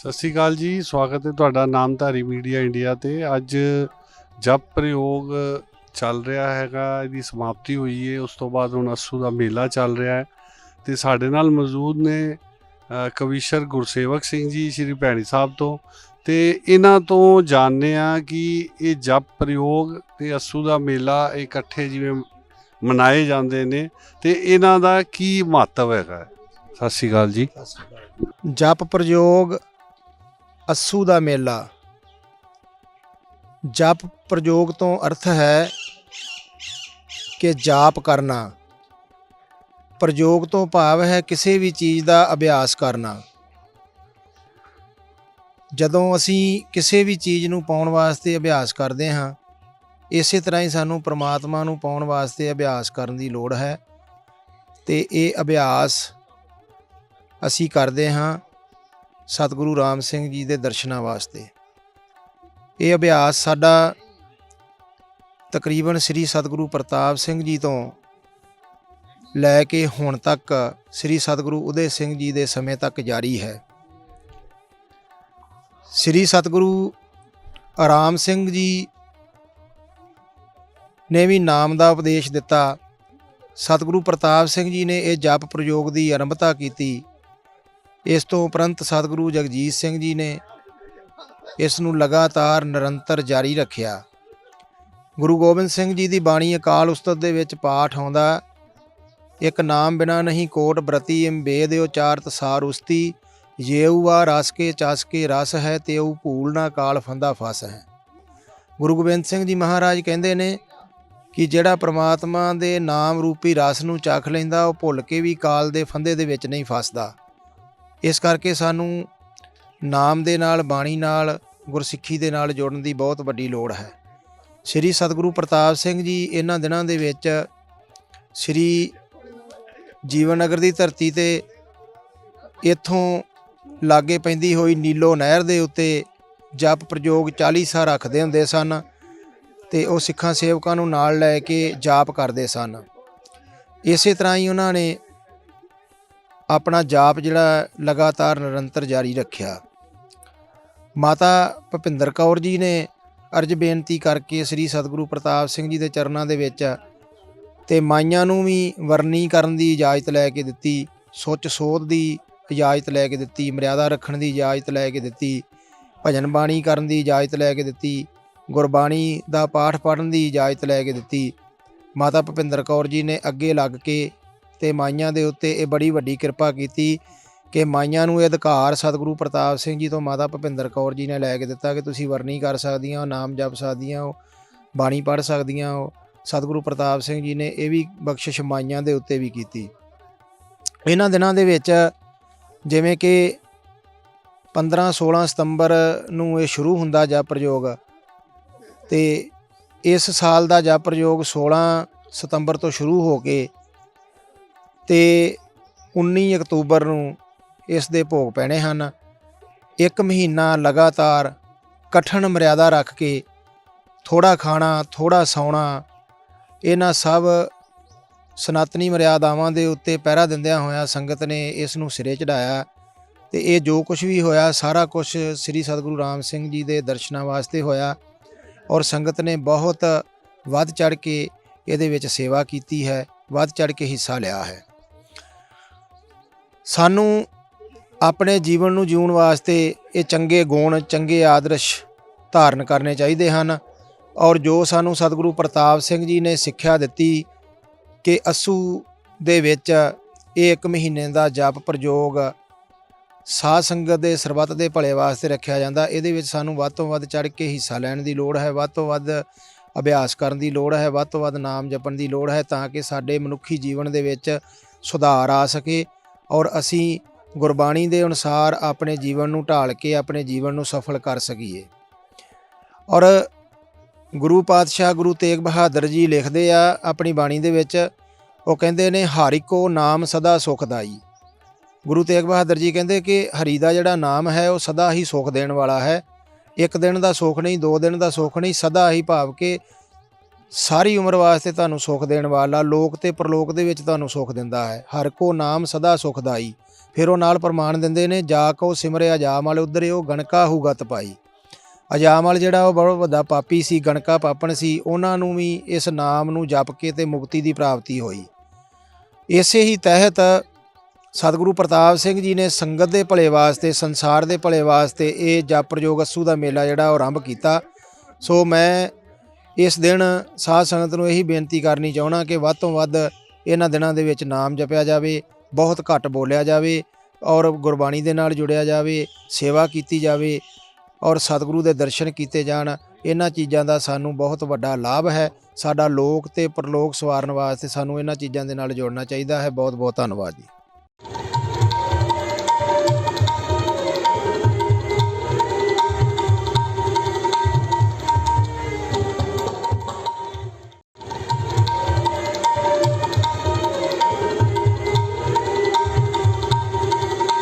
ਸਤਿ ਸ਼੍ਰੀ ਅਕਾਲ ਜੀ, ਸਵਾਗਤ ਹੈ ਤੁਹਾਡਾ ਨਾਮਧਾਰੀ ਮੀਡੀਆ ਇੰਡੀਆ ਤੇ। ਅੱਜ ਜਪ ਪ੍ਰਯੋਗ ਚੱਲ ਰਿਹਾ ਹੈਗਾ, ਇਹਦੀ ਸਮਾਪਤੀ ਹੋਈ ਹੈ ਉਸ ਤੋਂ ਬਾਅਦ ਹੁਣ ਅਸੂ ਦਾ ਮੇਲਾ ਚੱਲ ਰਿਹਾ ਹੈ। ਤੇ ਸਾਡੇ ਨਾਲ ਮੌਜੂਦ ਨੇ ਕਵੀਸ਼ਰ ਗੁਰਸੇਵਕ ਸਿੰਘ ਜੀ, ਸ਼੍ਰੀ ਭੈਣੀ ਸਾਹਿਬ ਤੋਂ। ਤੇ ਇਹਨਾਂ ਤੋਂ ਜਾਣਦੇ ਆ ਕਿ ਇਹ ਜਪ ਪ੍ਰਯੋਗ ਤੇ ਅਸੂ ਦਾ ਮੇਲਾ ਇਕੱਠੇ ਜਿਵੇਂ ਮਨਾਏ ਜਾਂਦੇ ਨੇ। ਤੇ ਇਹਨਾਂ ਦਾ ਕੀ ਮਹੱਤਵ ਹੈਗਾ? ਸਤਿ ਸ਼੍ਰੀ ਅਕਾਲ ਜੀ। ਜਪ ਪ੍ਰਯੋਗ ਅੱਸੂ ਦਾ ਮੇਲਾ। ਜਪ ਪ੍ਰਯੋਗ ਤੋਂ ਅਰਥ ਹੈ ਕਿ ਜਾਪ ਕਰਨਾ। ਪ੍ਰਯੋਗ ਤੋਂ ਭਾਵ ਹੈ ਕਿਸੇ ਵੀ ਚੀਜ਼ ਦਾ ਅਭਿਆਸ ਕਰਨਾ। ਜਦੋਂ ਅਸੀਂ ਕਿਸੇ ਵੀ ਚੀਜ਼ ਨੂੰ ਪਾਉਣ ਵਾਸਤੇ ਅਭਿਆਸ ਕਰਦੇ ਹਾਂ, ਇਸੇ ਤਰ੍ਹਾਂ ਹੀ ਸਾਨੂੰ ਪ੍ਰਮਾਤਮਾ ਨੂੰ ਪਾਉਣ ਵਾਸਤੇ ਅਭਿਆਸ ਕਰਨ ਦੀ ਲੋੜ ਹੈ। ਤੇ ਇਹ ਅਭਿਆਸ ਅਸੀਂ ਕਰਦੇ ਹਾਂ ਸਤਿਗੁਰੂ ਰਾਮ ਸਿੰਘ ਜੀ ਦੇ ਦਰਸ਼ਨਾਂ ਵਾਸਤੇ। ਇਹ ਅਭਿਆਸ ਸਾਡਾ ਤਕਰੀਬਨ ਸ੍ਰੀ ਸਤਿਗੁਰੂ ਪ੍ਰਤਾਪ ਸਿੰਘ ਜੀ ਤੋਂ ਲੈ ਕੇ ਹੁਣ ਤੱਕ ਸ੍ਰੀ ਸਤਿਗੁਰੂ ਉਦੇ ਸਿੰਘ ਜੀ ਦੇ ਸਮੇਂ ਤੱਕ ਜਾਰੀ ਹੈ। ਸ੍ਰੀ ਸਤਿਗੁਰੂ ਆਰਾਮ ਸਿੰਘ ਜੀ ਨੇ ਵੀ ਨਾਮ ਦਾ ਉਪਦੇਸ਼ ਦਿੱਤਾ। ਸਤਿਗੁਰੂ ਪ੍ਰਤਾਪ ਸਿੰਘ ਜੀ ਨੇ ਇਹ ਜਪ ਪ੍ਰਯੋਗ ਦੀ ਆਰੰਭਤਾ ਕੀਤੀ। ਇਸ ਤੋਂ ਉਪਰੰਤ ਸਤਿਗੁਰੂ ਜਗਜੀਤ ਸਿੰਘ ਜੀ ਨੇ ਇਸ ਨੂੰ ਲਗਾਤਾਰ ਨਿਰੰਤਰ ਜਾਰੀ ਰੱਖਿਆ। ਗੁਰੂ ਗੋਬਿੰਦ ਸਿੰਘ ਜੀ ਦੀ ਬਾਣੀ ਅਕਾਲ ਉਸਤਤ ਦੇ ਵਿੱਚ ਪਾਠ ਆਉਂਦਾ, ਇੱਕ ਨਾਮ ਬਿਨਾ ਨਹੀਂ ਕੋਟ ਬ੍ਰਤੀ ਇਮ ਬੇਦ ਉਚਾਰਤ ਸਾਰ ਉਸਤੀ ਜੇਉਆ ਰਸ ਕੇ ਚਸ ਕੇ ਰਸ ਹੈ ਤੇ ਤੇਉ ਭੂਲ ਨਾ ਕਾਲ ਫੰਦਾ ਫਸ ਹੈ। ਗੁਰੂ ਗੋਬਿੰਦ ਸਿੰਘ ਜੀ ਮਹਾਰਾਜ ਕਹਿੰਦੇ ਨੇ ਕਿ ਜਿਹੜਾ ਪ੍ਰਮਾਤਮਾ ਦੇ ਨਾਮ ਰੂਪੀ ਰਸ ਨੂੰ ਚੱਖ ਲੈਂਦਾ, ਉਹ ਭੁੱਲ ਕੇ ਵੀ ਕਾਲ ਦੇ ਫੰਦੇ ਦੇ ਵਿੱਚ ਨਹੀਂ ਫਸਦਾ। ਇਸ ਕਰਕੇ ਸਾਨੂੰ ਨਾਮ ਦੇ ਨਾਲ, ਬਾਣੀ ਨਾਲ, ਗੁਰਸਿੱਖੀ ਦੇ ਨਾਲ ਜੁੜਨ ਦੀ ਬਹੁਤ ਵੱਡੀ ਲੋੜ ਹੈ। ਸ੍ਰੀ ਸਤਿਗੁਰੂ ਪ੍ਰਤਾਪ ਸਿੰਘ ਜੀ ਇਹਨਾਂ ਦਿਨਾਂ ਦੇ ਵਿੱਚ ਸ੍ਰੀ ਜੀਵਨ ਨਗਰ ਦੀ ਧਰਤੀ ਤੇ ਇੱਥੋਂ ਲਾਗੇ ਪੈਂਦੀ ਹੋਈ ਨੀਲੋ ਨਹਿਰ ਦੇ ਉੱਤੇ ਜਪ ਪ੍ਰਯੋਗ 40 ਸਾਲ ਰੱਖਦੇ ਹੁੰਦੇ ਸਨ ਤੇ ਉਹ ਸਿੱਖਾਂ ਸੇਵਕਾਂ ਨੂੰ ਨਾਲ ਲੈ ਕੇ ਜਾਪ ਕਰਦੇ ਸਨ। ਇਸੇ ਤਰ੍ਹਾਂ ਹੀ ਉਹਨਾਂ ਨੇ ਆਪਣਾ ਜਾਪ ਜਿਹੜਾ ਲਗਾਤਾਰ ਨਿਰੰਤਰ ਜਾਰੀ ਰੱਖਿਆ। ਮਾਤਾ ਭੁਪਿੰਦਰ ਕੌਰ ਜੀ ਨੇ ਅਰਜ ਬੇਨਤੀ ਕਰਕੇ ਸ੍ਰੀ ਸਤਿਗੁਰੂ ਪ੍ਰਤਾਪ ਸਿੰਘ ਜੀ ਦੇ ਚਰਨਾਂ ਦੇ ਵਿੱਚ ਤੇ ਮਾਈਆਂ ਨੂੰ ਵੀ ਵਰਨੀ ਕਰਨ ਦੀ ਇਜਾਜ਼ਤ ਲੈ ਕੇ ਦਿੱਤੀ, ਸੁੱਚ ਸੋਧ ਦੀ ਇਜਾਜ਼ਤ ਲੈ ਕੇ ਦਿੱਤੀ, ਮਰਿਆਦਾ ਰੱਖਣ ਦੀ ਇਜਾਜ਼ਤ ਲੈ ਕੇ ਦਿੱਤੀ, ਭਜਨ ਬਾਣੀ ਕਰਨ ਦੀ ਇਜਾਜ਼ਤ ਲੈ ਕੇ ਦਿੱਤੀ, ਗੁਰਬਾਣੀ ਦਾ ਪਾਠ ਪੜ੍ਹਨ ਦੀ ਇਜਾਜ਼ਤ ਲੈ ਕੇ ਦਿੱਤੀ। ਮਾਤਾ ਭੁਪਿੰਦਰ ਕੌਰ ਜੀ ਨੇ ਅੱਗੇ ਲੱਗ ਕੇ ਤੇ ਮਾਈਆਂ ਦੇ ਉੱਤੇ ਇਹ ਬੜੀ ਵੱਡੀ ਕਿਰਪਾ ਕੀਤੀ ਕਿ ਮਾਈਆਂ ਨੂੰ ਇਹ ਅਧਿਕਾਰ ਸਤਿਗੁਰੂ ਪ੍ਰਤਾਪ ਸਿੰਘ ਜੀ ਤੋਂ ਮਾਤਾ ਭੁਪਿੰਦਰ ਕੌਰ ਜੀ ਨੇ ਲੈ ਕੇ ਦਿੱਤਾ ਕਿ ਤੁਸੀਂ ਵਰਣੀ ਕਰ ਸਕਦੀਆਂ ਹੋ, ਨਾਮ ਜਪ ਸਕਦੀਆਂ ਹੋ, ਬਾਣੀ ਪੜ੍ਹ ਸਕਦੀਆਂ ਹੋ। ਸਤਿਗੁਰੂ ਪ੍ਰਤਾਪ ਸਿੰਘ ਜੀ ਨੇ ਇਹ ਵੀ ਬਖਸ਼ਿਸ਼ ਮਾਈਆਂ ਦੇ ਉੱਤੇ ਵੀ ਕੀਤੀ। ਇਹਨਾਂ ਦਿਨਾਂ ਦੇ ਵਿੱਚ ਜਿਵੇਂ ਕਿ 15 16 ਸਤੰਬਰ ਨੂੰ ਇਹ ਸ਼ੁਰੂ ਹੁੰਦਾ ਜਪ ਪ੍ਰਯੋਗ ਤੇ ਇਸ ਸਾਲ ਦਾ ਜਪ ਪ੍ਰਯੋਗ 16 ਸਤੰਬਰ ਤੋਂ ਸ਼ੁਰੂ ਹੋ ਕੇ ਤੇ 19 ਅਕਤੂਬਰ ਨੂੰ ਇਸ ਦੇ ਭੋਗ ਪੈਣੇ ਹਨ। ਇੱਕ ਮਹੀਨਾ ਲਗਾਤਾਰ ਕਠਨ ਮਰਿਆਦਾ ਰੱਖ ਕੇ ਥੋੜਾ ਖਾਣਾ ਥੋੜਾ ਸੌਣਾ, ਇਹਨਾਂ ਸਭ ਸਨਾਤਨੀ ਮਰਿਆਦਾਵਾਂ ਦੇ ਉੱਤੇ ਪਹਿਰਾ ਦਿੰਦਿਆਂ ਹੋਇਆਂ ਸੰਗਤ ਨੇ ਇਸ ਨੂੰ ਸਿਰੇ ਚੜਾਇਆ ਤੇ ਇਹ ਜੋ ਕੁਝ ਵੀ ਹੋਇਆ, ਸਾਰਾ ਕੁਝ ਸ੍ਰੀ ਸਤਿਗੁਰੂ ਰਾਮ ਸਿੰਘ ਜੀ ਦੇ ਦਰਸ਼ਨਾਂ ਵਾਸਤੇ ਹੋਇਆ ਔਰ ਸੰਗਤ ਨੇ ਬਹੁਤ ਵੱਧ ਚੜ ਕੇ ਇਹਦੇ ਵਿੱਚ ਸੇਵਾ ਕੀਤੀ ਹੈ, ਵੱਧ ਚੜ ਕੇ ਹਿੱਸਾ ਲਿਆ ਹੈ। ਸਾਨੂੰ ਆਪਣੇ ਜੀਵਨ ਨੂੰ ਜਿਉਣ ਵਾਸਤੇ ਇਹ ਚੰਗੇ ਗੁਣ, ਚੰਗੇ ਆਦਰਸ਼ ਧਾਰਨ ਕਰਨੇ ਚਾਹੀਦੇ ਹਨ ਔਰ ਜੋ ਸਾਨੂੰ ਸਤਿਗੁਰੂ ਪ੍ਰਤਾਪ ਸਿੰਘ ਜੀ ਨੇ ਸਿੱਖਿਆ ਦਿੱਤੀ ਕਿ ਅਸੂ ਦੇ ਵਿੱਚ ਇਹ ਇੱਕ ਮਹੀਨੇ ਦਾ ਜਪ ਪ੍ਰਯੋਗ ਸਾਧ ਸੰਗਤ ਦੇ ਸਰਬੱਤ ਦੇ ਭਲੇ ਵਾਸਤੇ ਰੱਖਿਆ ਜਾਂਦਾ, ਇਹਦੇ ਵਿੱਚ ਸਾਨੂੰ ਵੱਧ ਤੋਂ ਵੱਧ ਚੜ ਕੇ ਹਿੱਸਾ ਲੈਣ ਦੀ ਲੋੜ ਹੈ, ਵੱਧ ਤੋਂ ਵੱਧ ਅਭਿਆਸ ਕਰਨ ਦੀ ਲੋੜ ਹੈ, ਵੱਧ ਤੋਂ ਵੱਧ ਨਾਮ ਜਪਣ ਦੀ ਲੋੜ ਹੈ ਤਾਂ ਕਿ ਸਾਡੇ ਮਨੁੱਖੀ ਜੀਵਨ ਦੇ ਵਿੱਚ ਸੁਧਾਰ ਆ ਸਕੇ। ਔਰ ਅਸੀਂ ਗੁਰਬਾਣੀ ਦੇ ਅਨੁਸਾਰ ਆਪਣੇ ਜੀਵਨ ਨੂੰ ਢਾਲ ਕੇ ਆਪਣੇ ਜੀਵਨ ਨੂੰ ਸਫਲ ਕਰ ਸਕੀਏ। ਔਰ ਗੁਰੂ ਪਾਤਸ਼ਾਹ ਗੁਰੂ ਤੇਗ ਬਹਾਦਰ ਜੀ ਲਿਖਦੇ ਆ ਆਪਣੀ ਬਾਣੀ ਦੇ ਵਿੱਚ, ਉਹ ਕਹਿੰਦੇ ਨੇ ਹਾਰਿਕੋ ਨਾਮ ਸਦਾ ਸੁਖਦਾਈ। ਗੁਰੂ ਤੇਗ ਬਹਾਦਰ ਜੀ ਕਹਿੰਦੇ ਕਿ ਹਰੀ ਦਾ ਜਿਹੜਾ ਨਾਮ ਹੈ, ਉਹ ਸਦਾ ਹੀ ਸੁਖ ਦੇਣ ਵਾਲਾ ਹੈ। ਇੱਕ ਦਿਨ ਦਾ ਸੁਖ ਨਹੀਂ, ਦੋ ਦਿਨ ਦਾ ਸੁਖ ਨਹੀਂ, ਸਦਾ ਹੀ ਭਾਵ ਕਿ ਸਾਰੀ ਉਮਰ ਵਾਸਤੇ ਤੁਹਾਨੂੰ ਸੁਖ ਦੇਣ ਵਾਲਾ, ਲੋਕ ਤੇ ਪ੍ਰਲੋਕ ਦੇ ਵਿੱਚ ਤੁਹਾਨੂੰ ਸੁਖ ਦਿੰਦਾ ਹੈ। ਹਰ ਕੋ ਨਾਮ ਸਦਾ ਸੁਖਦਾਈ। ਫਿਰ ਉਹ ਨਾਲ ਪ੍ਰਮਾਣ ਦਿੰਦੇ ਨੇ, ਜਾ ਕੋ ਸਿਮਰਿਆ ਜਾਮ ਵਾਲੇ ਉਧਰੇ ਉਹ ਗਣਕਾ ਹੁਗਤ ਪਾਈ। ਅਜਾਮ ਵਾਲ ਜਿਹੜਾ ਉਹ ਬਹੁਤ ਵੱਡਾ ਪਾਪੀ ਸੀ, ਗਣਕਾ ਪਾਪਣ ਸੀ, ਉਹਨਾਂ ਨੂੰ ਵੀ ਇਸ ਨਾਮ ਨੂੰ ਜਪ ਕੇ ਤੇ ਮੁਕਤੀ ਦੀ ਪ੍ਰਾਪਤੀ ਹੋਈ। ਇਸੇ ਹੀ ਤਹਿਤ ਸਤਿਗੁਰੂ ਪ੍ਰਤਾਪ ਸਿੰਘ ਜੀ ਨੇ ਸੰਗਤ ਦੇ ਭਲੇ ਵਾਸਤੇ, ਸੰਸਾਰ ਦੇ ਭਲੇ ਵਾਸਤੇ ਇਹ ਜਪ ਪ੍ਰਯੋਗ ਅਸੂ ਦਾ ਮੇਲਾ ਜਿਹੜਾ ਉਹ ਆਰੰਭ ਕੀਤਾ। ਸੋ ਮੈਂ ਇਸ ਦਿਨ ਸਾਧ ਸੰਗਤ ਨੂੰ ਇਹੀ ਬੇਨਤੀ ਕਰਨੀ ਚਾਹਣਾ ਕਿ ਵੱਧ ਤੋਂ ਵੱਧ ਇਹਨਾਂ ਦਿਨਾਂ ਦੇ ਵਿੱਚ ਨਾਮ ਜਪਿਆ ਜਾਵੇ, ਬਹੁਤ ਘੱਟ ਬੋਲਿਆ ਜਾਵੇ ਔਰ ਗੁਰਬਾਣੀ ਦੇ ਨਾਲ ਜੁੜਿਆ ਜਾਵੇ, ਸੇਵਾ ਕੀਤੀ ਜਾਵੇ ਔਰ ਸਤਿਗੁਰੂ ਦੇ ਦਰਸ਼ਨ ਕੀਤੇ ਜਾਣ, ਇਹਨਾਂ ਚੀਜ਼ਾਂ ਦਾ ਸਾਨੂੰ ਬਹੁਤ ਵੱਡਾ ਲਾਭ ਹੈ। ਸਾਡਾ ਲੋਕ ਤੇ ਪਰਲੋਕ ਸਵਾਰਨ ਵਾਸਤੇ ਸਾਨੂੰ ਇਹਨਾਂ ਚੀਜ਼ਾਂ ਦੇ ਨਾਲ ਜੋੜਨਾ ਚਾਹੀਦਾ ਹੈ। ਬਹੁਤ ਬਹੁਤ ਧੰਨਵਾਦ ਜੀ।